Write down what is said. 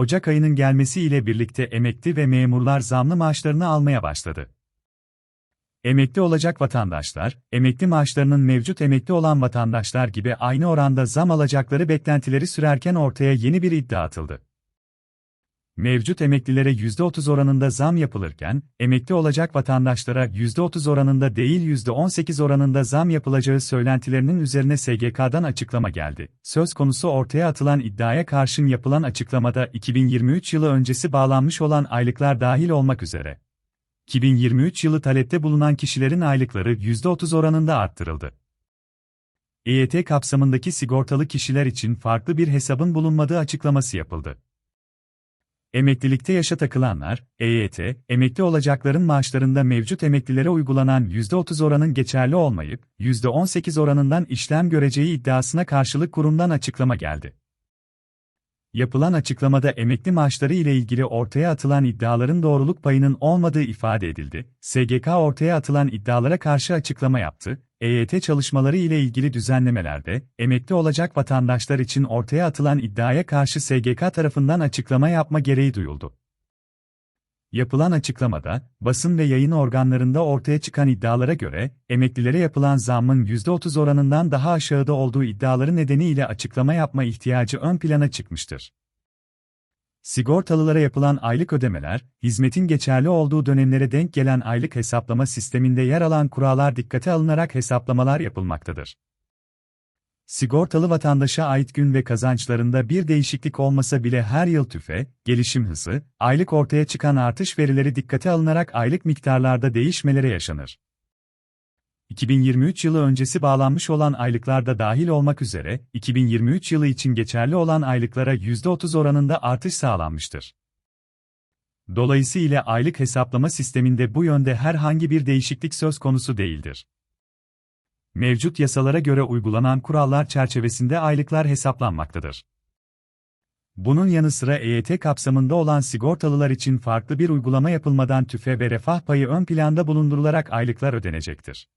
Ocak ayının gelmesiyle birlikte emekli ve memurlar zamlı maaşlarını almaya başladı. Emekli olacak vatandaşlar, emekli maaşlarının mevcut emekli olan vatandaşlar gibi aynı oranda zam alacakları beklentileri sürerken ortaya yeni bir iddia atıldı. Mevcut emeklilere %30 oranında zam yapılırken, emekli olacak vatandaşlara %30 oranında değil %18 oranında zam yapılacağı söylentilerinin üzerine SGK'dan açıklama geldi. Söz konusu ortaya atılan iddiaya karşın yapılan açıklamada 2023 yılı öncesi bağlanmış olan aylıklar dahil olmak üzere 2023 yılı talepte bulunan kişilerin aylıkları %30 oranında arttırıldı. EYT kapsamındaki sigortalı kişiler için farklı bir hesabın bulunmadığı açıklaması yapıldı. Emeklilikte yaşa takılanlar, EYT, emekli olacakların maaşlarında mevcut emeklilere uygulanan %30 oranın geçerli olmayıp, %18 oranından işlem göreceği iddiasına karşılık kurumdan açıklama geldi. Yapılan açıklamada emekli maaşları ile ilgili ortaya atılan iddiaların doğruluk payının olmadığı ifade edildi. SGK ortaya atılan iddialara karşı açıklama yaptı. EYT çalışmaları ile ilgili düzenlemelerde, emekli olacak vatandaşlar için ortaya atılan iddiaya karşı SGK tarafından açıklama yapma gereği duyuldu. Yapılan açıklamada, basın ve yayın organlarında ortaya çıkan iddialara göre, emeklilere yapılan zammın %30 oranından daha aşağıda olduğu iddiaları nedeniyle açıklama yapma ihtiyacı ön plana çıkmıştır. Sigortalılara yapılan aylık ödemeler, hizmetin geçerli olduğu dönemlere denk gelen aylık hesaplama sisteminde yer alan kurallar dikkate alınarak hesaplamalar yapılmaktadır. Sigortalı vatandaşa ait gün ve kazançlarında bir değişiklik olmasa bile her yıl tüfe, gelişim hızı, aylık ortaya çıkan artış verileri dikkate alınarak aylık miktarlarda değişmelere yaşanır. 2023 yılı öncesi bağlanmış olan aylıklarda dahil olmak üzere, 2023 yılı için geçerli olan aylıklara %30 oranında artış sağlanmıştır. Dolayısıyla aylık hesaplama sisteminde bu yönde herhangi bir değişiklik söz konusu değildir mevcut yasalara göre uygulanan kurallar çerçevesinde aylıklar hesaplanmaktadır. Bunun yanı sıra EYT kapsamında olan sigortalılar için farklı bir uygulama yapılmadan tüfe ve refah payı ön planda bulundurularak aylıklar ödenecektir.